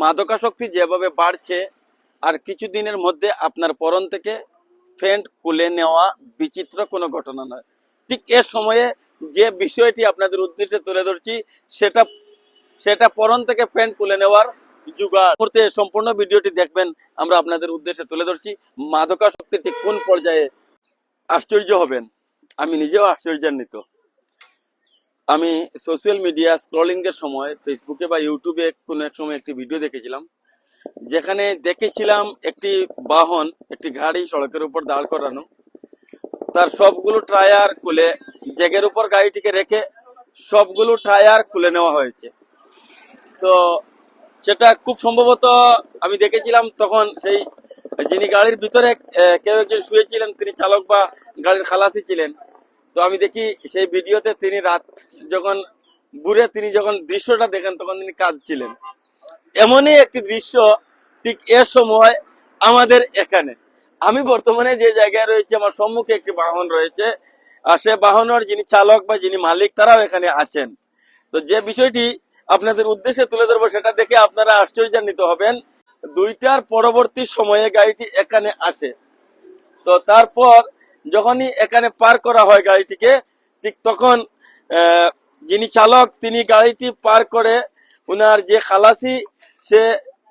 মাদকাসক্তি যেভাবে বাড়ছে, আর কিছুদিনের মধ্যে আপনার পরন থেকে ফ্যান্ট খুলে নেওয়া বিচিত্র কোনো ঘটনা নয়। ঠিক এ সময়ে যে বিষয়টি আপনাদের উদ্দেশ্যে তুলে ধরছি, সেটা সেটা পরন থেকে প্যান্ট খুলে নেওয়ার জুগাড় করতে সম্পূর্ণ ভিডিওটি দেখবেন, আমরা আপনাদের উদ্দেশ্যে তুলে ধরছি। মাদকাসক্তি ঠিক কোন পর্যায়ে আশ্চর্য হবেন? আমি নিজেও আশ্চর্যান্বিত। আমি সোশ্যাল মিডিয়া স্ক্রলিং এর সময় ফেসবুকে বা ইউটিউবে কোনো এক সময় একটি ভিডিও দেখেছিলাম, যেখানে দেখেছিলাম একটি বাহন, একটি গাড়ি সড়কের উপর দাঁড় করানো। তার সবগুলো টায়ার খুলে জেগের উপর গাড়িটিকে রেখে সবগুলো টায়ার খুলে নেওয়া হয়েছে। তো সেটা খুব সম্ভবত আমি দেখেছিলাম তখন সেই যিনি গাড়ির ভিতরে কেউ একজন শুয়েছিলেন, তিনি চালক বা গাড়ির খালাসি ছিলেন। তো আমি দেখি সেই ভিডিওতে তিনি রাত যখন ঘুরে তিনি যখন দৃশ্যটা দেখেন, তখন তিনি কাঁদছিলেন। এমনই একটি দৃশ্য ঠিক এ সময় আমাদের এখানে। আমি বর্তমানে যে জায়গায় রয়েছে, আমার সম্মুখে একটি বাহন রয়েছে, আর সে বাহনের যিনি চালক বা যিনি মালিক, তারাও এখানে আছেন। তো যে বিষয়টি আপনাদের উদ্দেশ্যে তুলে ধরবো, সেটা দেখে আপনারা আশ্চর্যান্বিত হবেন। দুইটার পরবর্তী সময়ে গাড়িটি এখানে আসে। তো তারপর যখনই এখানে পার করা হয় গাড়িটিকে, ঠিক তখন যিনি চালক, তিনি গাড়িটি পার করে উনার যে খালাসি, সে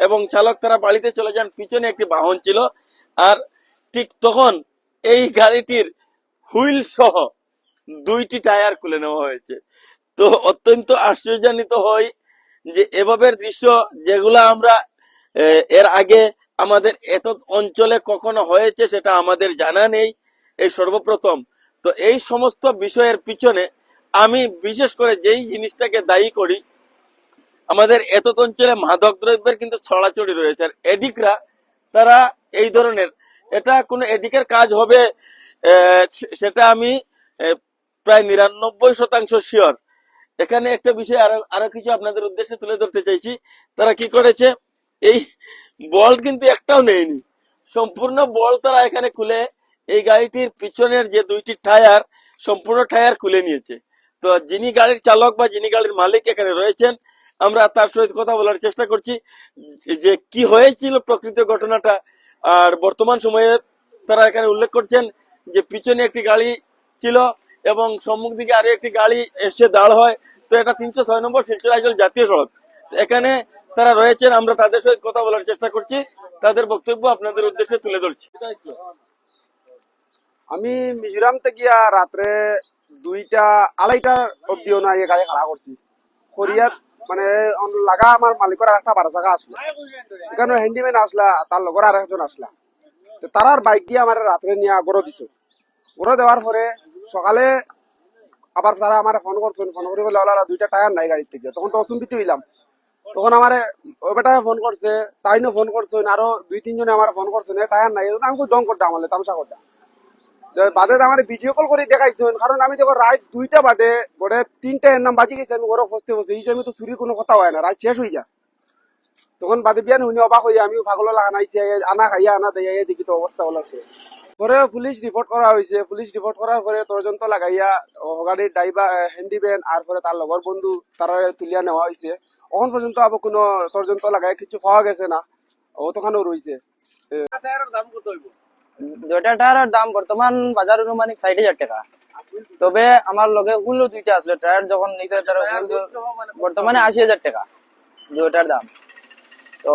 এবং চালক তারা বাড়িতে চলে যান, পিছনে একটি বাহন ছিল। আর ঠিক তখন এই গাড়িটির হুইল সহ দুইটি টায়ার খুলে নেওয়া হয়েছে। তো অত্যন্ত আশ্চর্যান্বিত হই যে এভাবে দৃশ্য যেগুলো আমরা এর আগে আমাদের এত অঞ্চলে কখনো হয়েছে, সেটা আমাদের জানা নেই। এই সর্বপ্রথম। তো এই সমস্ত বিষয়ের পিছনে আমি বিশেষ করে যেই জিনিসটাকে দায়ী করি, আমাদের এত অঞ্চলে মাদক দ্রব্যের কিন্তু ছড়াছড়ি রয়েছে। আর এডিকরা তারা এই ধরনের, এটা কোনো এডিকের কাজ হবে সেটা আমি প্রায় নিরানব্বই শতাংশ শিওর। এখানে একটা বিষয় আরও আরও কিছু আপনাদের উদ্দেশ্যে তুলে ধরতে চাইছি। তারা কি করেছে? এই বল কিন্তু একটাও নেয়নি। সম্পূর্ণ বল তারা এখানে খুলে এই গাড়িটির পিছনের যে দুইটি টায়ার, সম্পূর্ণ টায়ার খুলে নিয়েছে। তো যিনি গাড়ির চালক বা যিনি গাড়ির মালিক এখানে রয়েছেন, আমরা তার সহিত কথা বলার চেষ্টা করছি যে- কি হয়েছিল প্রকৃত ঘটনাটা। আর বর্তমান সময়ে তারা এখানে উল্লেখ করছেন যে পিছনে একটি গাড়ি ছিল এবং সম্মুখ দিকে আরও একটি গাড়ি এসে দাঁড় হয়। তো এটা তিনশো ছয় নম্বর শিলচর জাতীয় সড়ক। এখানে তারা রয়েছেন, আমরা তাদের সহিত কথা বলার চেষ্টা করছি। তাদের বক্তব্য আপনাদের উদ্দেশ্যে তুলে ধরছি। আমি মিজোরাম থেকে গিয়া রাত্রে দুইটা, আড়াইটা অব্দিও না এই গাড়ি খাড়া করছি। করিয়াত মানে লাগা আমার মালিকের আর একটা বারো জায়গা আসলো এখানে হ্যান্ডিম্যান আসলা তার লগর আর একজন আসলা তারার বাইক দিয়ে আমার রাত্রে নিয়ে গড়ো দিছো। গড়ো দেওয়ার পরে সকালে আবার তারা আমার ফোন করছেন ফোন করে বলে ওলা দুইটা টায়ার নাই গাড়ির থেকে তখন তো অসুবিধা হইলাম। তখন আমার ওই বেটায় ফোন করছে তাইনও ফোন করছেন আরও দুই, তিনজনে আমার ফোন করছেন টায়ার নাই। আমি ডং করতাম আমলে তামসা করতাম বাদে আমার ভিডিও কল করে দেখাইছেন। কারণ আমি দেখো রাত দুইটা বাদে গোটে তিনটা এর নাম বাজি গেছে, আমি ঘরে ফসতে ফসতে। এই তো চুরির কোনো কথা হয় না, রাত শেষ হয়ে যা তখন বাদে বিয়ান শুনি অবাক হয়ে আমি পাগল লাগানাইছি আনা খাইয়া, আনা দেয়া দেখি তো অবস্থা হল আছে। পরে পুলিশ রিপোর্ট করা হয়েছে। পুলিশ রিপোর্ট করার পরে তদন্ত লাগাইয়া, ও গাড়ির ড্রাইভার হ্যান্ডিম্যান আর পরে তার লগর বন্ধু, তারা তুলিয়া নেওয়া হয়েছে। এখন পর্যন্ত আবার কোনো তদন্ত লাগাই কিছু পাওয়া গেছে না। অতখানেও রয়েছে দাম কত হইব? দুইটা টায়ারের দাম বর্তমান বাজার অনুমানিক ষাট হাজার টাকা। তবে আমার লগে হুলো দুইটা আসলো টায়ার যখন নিচে তার হুল দু- বর্তমানে আশি হাজার টাকা দুইটার দাম। তো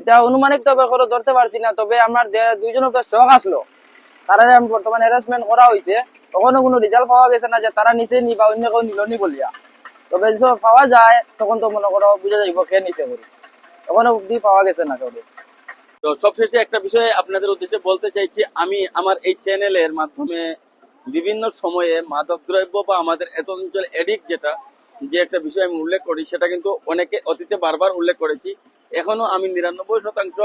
এটা অনুমানিক তবে করে ধরতে পারছি না তবে আমার যে দুইজনের একটা শখ আসলো তারা বর্তমানে হ্যারাসমেন্ট করা হয়েছে কোনো রেজাল্ট পাওয়া গেছে না যে তারা নিচে নি বা অন্য কেউ নিল নি বলিয়া। তবে পাওয়া যায় তখন তো মনে করো বুঝা যাইব কে নিচে করি তখনও অব্দি পাওয়া গেছে না কাউকে। তো সবশেষে একটা বিষয়ে আপনাদের উদ্দেশ্যে বলতে চাইছি, আমি আমার এই চ্যানেলের মাধ্যমে বিভিন্ন সময়ে মাদক দ্রব্য বা আমাদের এত অঞ্চল এডিক যেটা, যে একটা বিষয় আমি উল্লেখ করি, সেটা কিন্তু অনেকে অতীতে বারবার উল্লেখ করেছি। এখনও আমি নিরানব্বই শতাংশ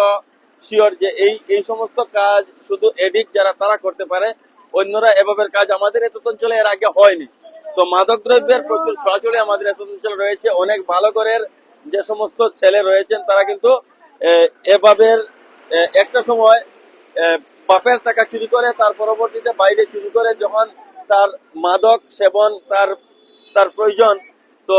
শিওর যে এই এই সমস্ত কাজ শুধু এডিক যারা, তারা করতে পারে, অন্যরা এভাবে কাজ আমাদের এত অঞ্চলে এর আগে হয়নি। তো মাদক দ্রব্যের প্রচুর ছড়াছড়ি আমাদের এত অঞ্চলে রয়েছে, অনেক ভালো করের যে সমস্ত ছেলে রয়েছেন, তারা কিন্তু এভাবে একটা সময় বাপের টাকা চুরি করে, তার পরবর্তীতে বাইরে চুরি করে, যখন তার মাদক সেবন, তার তার প্রয়োজন, তো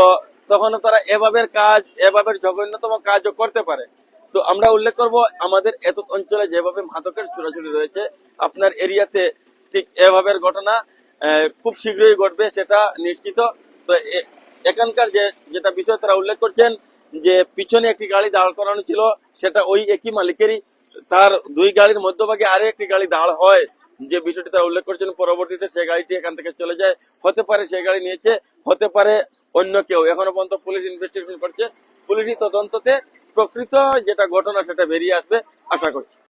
তখন তারা এভাবে কাজ এভাবে জঘন্যতম কাজও করতে পারে। তো আমরা উল্লেখ করব, আমাদের এত অঞ্চলে যেভাবে মাদকের চুরাচুরি রয়েছে, আপনার এরিয়াতে ঠিক এভাবে ঘটনা খুব শীঘ্রই ঘটবে, সেটা নিশ্চিত। তো এখানকার যে, যেটা বিষয় তারা উল্লেখ করছেন, যে পিছনে একটি গাড়ি দাঁড় করানো ছিল, সেটা ওই একই মালিকেরই। তার দুই গাড়ির মধ্যভাগে আরও একটি গাড়ি দাঁড় হয়, যে বিষয়টি তারা উল্লেখ করেছেন। পরবর্তীতে সে গাড়িটি এখান থেকে চলে যায়। হতে পারে সে গাড়ি নিয়েছে, হতে পারে অন্য কেউ। এখনও পর্যন্ত পুলিশ ইনভেস্টিগেশন করছে। পুলিশি তদন্ততে প্রকৃত যেটা ঘটনা, সেটা বেরিয়ে আসবে, আশা করছি।